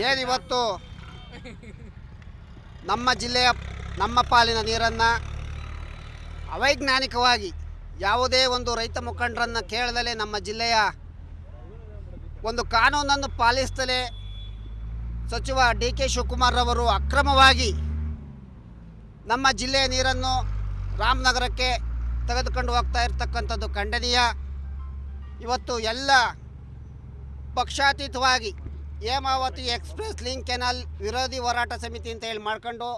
ಏನಿವತ್ತು? ನಮ್ಮ ಜಿಲ್ಲೆಯ, ನಮ್ಮ ಪಾಲಿನ ನೀರನ್ನು ಅವೈಜ್ಞಾನಿಕವಾಗಿ ಯಾವುದೇ ಒಂದು ರೈತ ಮುಖಂಡರನ್ನು ಕೇಳದಲೇ ನಮ್ಮ ಜಿಲ್ಲೆಯ ಒಂದು ಕಾನೂನನ್ನು ಪಾಲಿಸ್ತಲೇ ಸಚಿವ ಡಿ ಕೆ ಶಿವಕುಮಾರ್ ಅವರು ಅಕ್ರಮವಾಗಿ ನಮ್ಮ ಜಿಲ್ಲೆಯ ನೀರನ್ನು ರಾಮನಗರಕ್ಕೆ ತೆಗೆದುಕೊಂಡು ಹೋಗ್ತಾ ಇರತಕ್ಕಂಥದ್ದು ಖಂಡನೀಯ. ಇವತ್ತು ಎಲ್ಲ ಪಕ್ಷಾತೀತವಾಗಿ ಹೇಮಾವತಿ ಎಕ್ಸ್ಪ್ರೆಸ್ ಲಿಂಕ್ ಕೆನಾಲ್ ವಿರೋಧಿ ಹೋರಾಟ ಸಮಿತಿ ಅಂತ ಹೇಳಿ ಮಾಡ್ಕೊಂಡು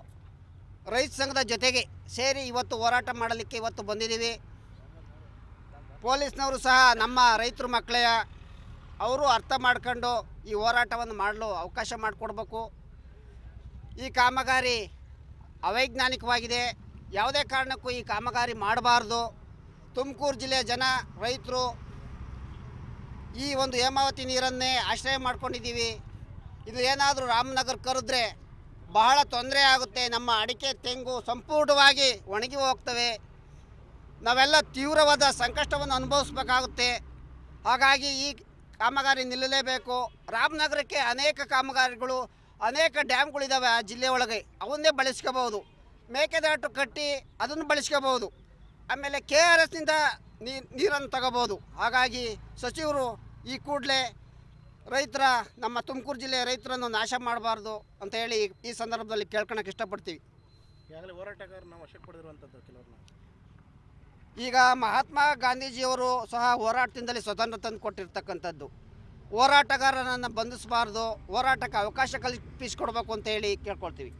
ರೈತ ಸಂಘದ ಜೊತೆಗೆ ಸೇರಿ ಇವತ್ತು ಹೋರಾಟ ಮಾಡಲಿಕ್ಕೆ ಇವತ್ತು ಬಂದಿದ್ದೀವಿ. ಪೊಲೀಸ್ನವರು ಸಹ ನಮ್ಮ ರೈತರು ಮಕ್ಕಳೆಯ ಅವರು ಅರ್ಥ ಮಾಡ್ಕೊಂಡು ಈ ಹೋರಾಟವನ್ನು ಮಾಡಲು ಅವಕಾಶ ಮಾಡಿಕೊಡ್ಬೇಕು. ಈ ಕಾಮಗಾರಿ ಅವೈಜ್ಞಾನಿಕವಾಗಿದೆ. ಯಾವುದೇ ಕಾರಣಕ್ಕೂ ಈ ಕಾಮಗಾರಿ ಮಾಡಬಾರ್ದು. ತುಮಕೂರು ಜಿಲ್ಲೆಯ ಜನ, ರೈತರು ಈ ಒಂದು ಹೇಮಾವತಿ ನೀರನ್ನೇ ಆಶ್ರಯ ಮಾಡ್ಕೊಂಡಿದ್ದೀವಿ. ಇದು ಏನಾದರೂ ರಾಮನಗರ ಕರೆದ್ರೆ ಬಹಳ ತೊಂದರೆ ಆಗುತ್ತೆ. ನಮ್ಮ ಅಡಿಕೆ ತೆಂಗು ಸಂಪೂರ್ಣವಾಗಿ ಒಣಗಿ ಹೋಗ್ತವೆ. ನಾವೆಲ್ಲ ತೀವ್ರವಾದ ಸಂಕಷ್ಟವನ್ನು ಅನುಭವಿಸ್ಬೇಕಾಗುತ್ತೆ. ಹಾಗಾಗಿ ಈ ಕಾಮಗಾರಿ ನಿಲ್ಲಲೇಬೇಕು. ರಾಮನಗರಕ್ಕೆ ಅನೇಕ ಕಾಮಗಾರಿಗಳು, ಅನೇಕ ಡ್ಯಾಮ್ಗಳಿದ್ದಾವೆ ಆ ಜಿಲ್ಲೆ ಒಳಗೆ. ಅವನ್ನೇ ಬಳಸ್ಕೋಬೋದು ಮೇಕೆದಾಟು ಕಟ್ಟಿ ಅದನ್ನು ಬಳಸ್ಕೋಬೋದು ಆಮೇಲೆ ಕೆ ಆರ್ ಎಸ್ನಿಂದ ನೀರನ್ನು ತಗೋಬೋದು ಹಾಗಾಗಿ ಸಚಿವರು ಈ ಕೂಡಲೇ ರೈತರ ನಮ್ಮ ತುಮಕೂರು ಜಿಲ್ಲೆಯ ರೈತರನ್ನು ನಾಶ ಮಾಡಬಾರ್ದು ಅಂತ ಹೇಳಿ ಈ ಸಂದರ್ಭದಲ್ಲಿ ಕೇಳ್ಕೊಳಕ್ಕೆ ಇಷ್ಟಪಡ್ತೀವಿ. ಈಗಾಗಲೇ ಹೋರಾಟಗಾರರು ನಾವು ವಶಕ್ಕೆ ಪಡೆದಿರುವಂಥದ್ದು ಕೆಲವ್ರನ್ನ. ಈಗ ಮಹಾತ್ಮ ಗಾಂಧೀಜಿಯವರು ಸಹ ಹೋರಾಟದಿಂದಲೇ ಸ್ವತಂತ್ರ ತಂದು ಕೊಟ್ಟಿರ್ತಕ್ಕಂಥದ್ದು. ಹೋರಾಟಗಾರರನ್ನು ಬಂಧಿಸಬಾರ್ದು ಹೋರಾಟಕ್ಕೆ ಅವಕಾಶ ಕಲ್ಪಿಸಿಕೊಡ್ಬೇಕು ಅಂತ ಹೇಳಿ ಕೇಳ್ಕೊಳ್ತೀವಿ.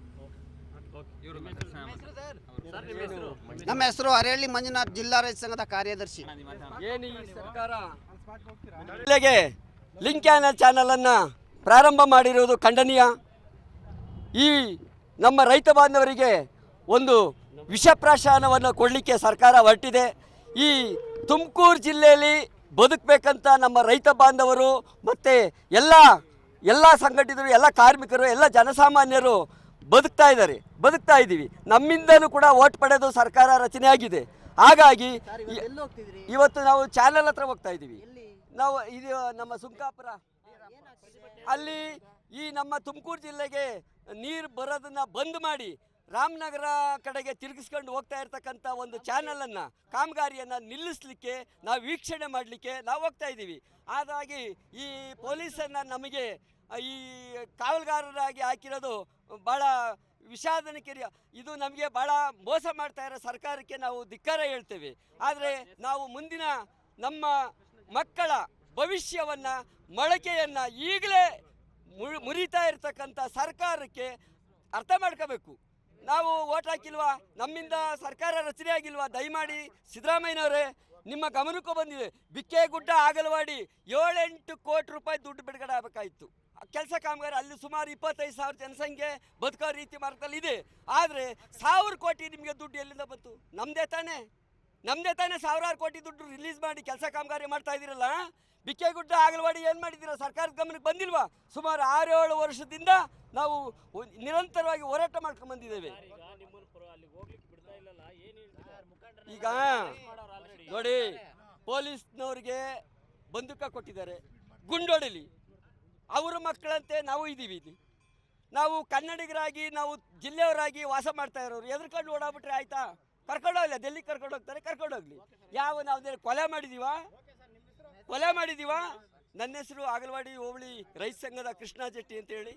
ನಮ್ಮ ಹೆಸರು ಹರೇಳಿ ಮಂಜುನಾಥ್ ಜಿಲ್ಲಾ ರೈತ ಸಂಘದ ಕಾರ್ಯದರ್ಶಿ. ಏನು ಈ ಸರ್ಕಾರ ಜಿಲ್ಲೆಗೆ ಲಿಂಕ್ ಚಾನಲ್ ಚಾನಲನ್ನು ಪ್ರಾರಂಭ ಮಾಡಿರುವುದು ಖಂಡನೀಯ. ಈ ನಮ್ಮ ರೈತ ಬಾಂಧವರಿಗೆ ಒಂದು ವಿಷಪ್ರಾಶನವನ್ನು ಕೊಡಲಿಕ್ಕೆ ಸರ್ಕಾರ ಹೊರಟಿದೆ. ಈ ತುಮಕೂರು ಜಿಲ್ಲೆಯಲ್ಲಿ ಬದುಕಬೇಕಂತ ನಮ್ಮ ರೈತ ಬಾಂಧವರು ಮತ್ತು ಎಲ್ಲ ಎಲ್ಲ ಸಂಘಟಿತರು ಎಲ್ಲ ಕಾರ್ಮಿಕರು ಎಲ್ಲ ಜನಸಾಮಾನ್ಯರು ಬದುಕ್ತಾ ಇದ್ದಾರೆ ಬದುಕ್ತಾ ಇದ್ದೀವಿ. ನಮ್ಮಿಂದಲೂ ಕೂಡ ಓಟ್ ಪಡೆದು ಸರ್ಕಾರ ರಚನೆ ಆಗಿದೆ ಹಾಗಾಗಿ ಇವತ್ತು ನಾವು ಚಾನಲ್ ಹತ್ರ ಹೋಗ್ತಾ ಇದ್ದೀವಿ. ನಾವು ಇದು ನಮ್ಮ ಸುಂಕಾಪುರ. ಅಲ್ಲಿ ಈ ನಮ್ಮ ತುಮಕೂರು ಜಿಲ್ಲೆಗೆ ನೀರು ಬರೋದನ್ನ ಬಂದ್ ಮಾಡಿ ರಾಮನಗರ ಕಡೆಗೆ ತಿರುಗಿಸ್ಕೊಂಡು ಹೋಗ್ತಾ ಇರ್ತಕ್ಕಂಥ ಒಂದು ಚಾನಲನ್ನು, ಕಾಮಗಾರಿಯನ್ನು ನಿಲ್ಲಿಸಲಿಕ್ಕೆ ನಾವು ವೀಕ್ಷಣೆ ಮಾಡಲಿಕ್ಕೆ ನಾವು ಹೋಗ್ತಾ ಇದ್ದೀವಿ. ಹಾಗಾಗಿ ಈ ಪೊಲೀಸನ್ನು ನಮಗೆ, ಈ ಕಾವಲುಗಾರರಾಗಿ ಹಾಕಿರೋದು ಭಾಳ ವಿಷಾದನಕಿರಿ ಇದು ನಮಗೆ ಭಾಳ ಮೋಸ ಮಾಡ್ತಾ ಇರೋ ಸರ್ಕಾರಕ್ಕೆ ನಾವು ಧಿಕ್ಕಾರ ಹೇಳ್ತೇವೆ. ಆದರೆ ನಾವು ಮುಂದಿನ ನಮ್ಮ ಮಕ್ಕಳ ಭವಿಷ್ಯವನ್ನು ಮೊಳಕೆಯನ್ನು ಈಗಲೇ ಮುರಿ- ಮುರಿತಾ ಇರತಕ್ಕಂಥ ಸರ್ಕಾರಕ್ಕೆ ಅರ್ಥ ಮಾಡ್ಕೋಬೇಕು. ನಾವು ಓಟ್ ಹಾಕಿಲ್ವಾ? ನಮ್ಮಿಂದ ಸರ್ಕಾರ ರಚನೆ ಆಗಿಲ್ವಾ? ದಯಮಾಡಿ ಸಿದ್ದರಾಮಯ್ಯನವರೇ, ನಿಮ್ಮ ಗಮನಕ್ಕೂ ಬಂದಿದೆ. ಬಿಕ್ಕೆಗುಡ್ಡ, ಆಗಲವಾಡಿ ಏಳೆಂಟು ಕೋಟಿ ರೂಪಾಯಿ ದುಡ್ಡು ಬಿಡುಗಡೆ ಆಗಬೇಕಾಯಿತು. ಕೆಲಸ ಕಾಮಗಾರಿ ಅಲ್ಲಿ ಸುಮಾರು ಇಪ್ಪತ್ತೈದು ಸಾವಿರ ಜನಸಂಖ್ಯೆ ಬದುಕೋ ರೀತಿ ಮಾರ್ಗದಲ್ಲಿ ಇದೆ. ಆದರೆ ಸಾವಿರ ಕೋಟಿ ನಿಮಗೆ ದುಡ್ಡು ಎಲ್ಲಿಂದ ಬಂತು? ನಮ್ಮದೇ ತಾನೇ. ನಮ್ಮದೇ ತಾನೇ ಸಾವಿರಾರು ಕೋಟಿ ದುಡ್ಡು ರಿಲೀಸ್ ಮಾಡಿ ಕೆಲಸ ಕಾಮಗಾರಿ ಮಾಡ್ತಾ ಇದ್ದೀರಲ್ಲ ಬಿಕ್ಕೆಗುಡ್ಡ ಆಗಲವಾಡಿ ಏನು ಮಾಡಿದ್ದೀರ ಸರ್ಕಾರದ ಗಮನಕ್ಕೆ ಬಂದಿಲ್ವಾ? ಸುಮಾರು ಆರು ಏಳು ವರ್ಷದಿಂದ ನಾವು ನಿರಂತರವಾಗಿ ಹೋರಾಟ ಮಾಡ್ಕೊಂಡು ಬಂದಿದ್ದೇವೆ. ಈಗ ನೋಡಿ, ಪೊಲೀಸ್ನವ್ರಿಗೆ ಬಂದೂಕ ಕೊಟ್ಟಿದ್ದಾರೆ. ಗುಂಡೊಡಲಿ. ಅವರ ಮಕ್ಕಳಂತೆ ನಾವು ಇದ್ದೀವಿ ಇಲ್ಲಿ. ನಾವು ಕನ್ನಡಿಗರಾಗಿ, ನಾವು ಜಿಲ್ಲೆಯವರಾಗಿ ವಾಸ ಮಾಡ್ತಾ ಇರೋರು. ಎದ್ರಕೊಂಡು ಓಡಾಬಿಟ್ರೆ ಆಯ್ತಾ? ಕರ್ಕೊಂಡು ಹೋಗ್ಲಿ ಡೆಲ್ಲಿ ಕರ್ಕೊಂಡು ಹೋಗ್ತಾರೆ ಕರ್ಕೊಂಡು ಹೋಗ್ಲಿ. ಯಾವ ನಾವು ಕೊಲೆ ಮಾಡಿದೀವ? ಕೊಲೆ ಮಾಡಿದೀವ? ನನ್ನ ಹೆಸರು ಆಗಲವಾಡಿ ಹೋಬಳಿ ರೈತ ಸಂಘದ ಕೃಷ್ಣ ಜೆಟ್ಟಿ ಅಂತ ಹೇಳಿ